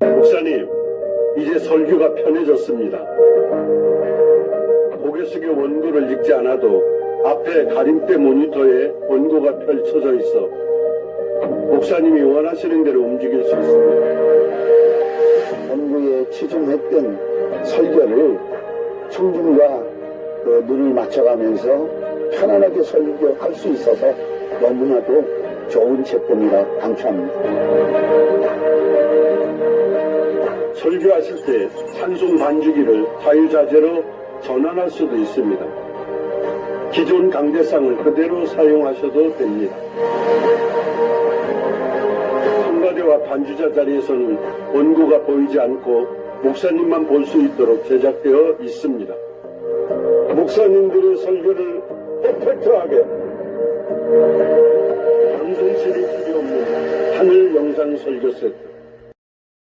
목사님, 이제 설교가 편해졌습니다. 고개 숙여 원고를 읽지 않아도 앞에 가림대 모니터에 원고가 펼쳐져 있어 목사님이 원하시는 대로 움직일 수 있습니다. 원고에 치중했던 설교를 청중과 그 눈을 맞춰가면서 편안하게 설교할 수 있어서 너무나도 좋은 제품이라 강추합니다. 설교하실 때 찬송 반주기를 자유자재로 전환할 수도 있습니다. 기존 강대상을 그대로 사용하셔도 됩니다. 성가대와 반주자 자리에서는 원고가 보이지 않고 목사님만 볼 수 있도록 제작되어 있습니다. 목사님들의 설교를 퍼펙트하게 방송실이 필요 없는 하늘 영상 설교 세트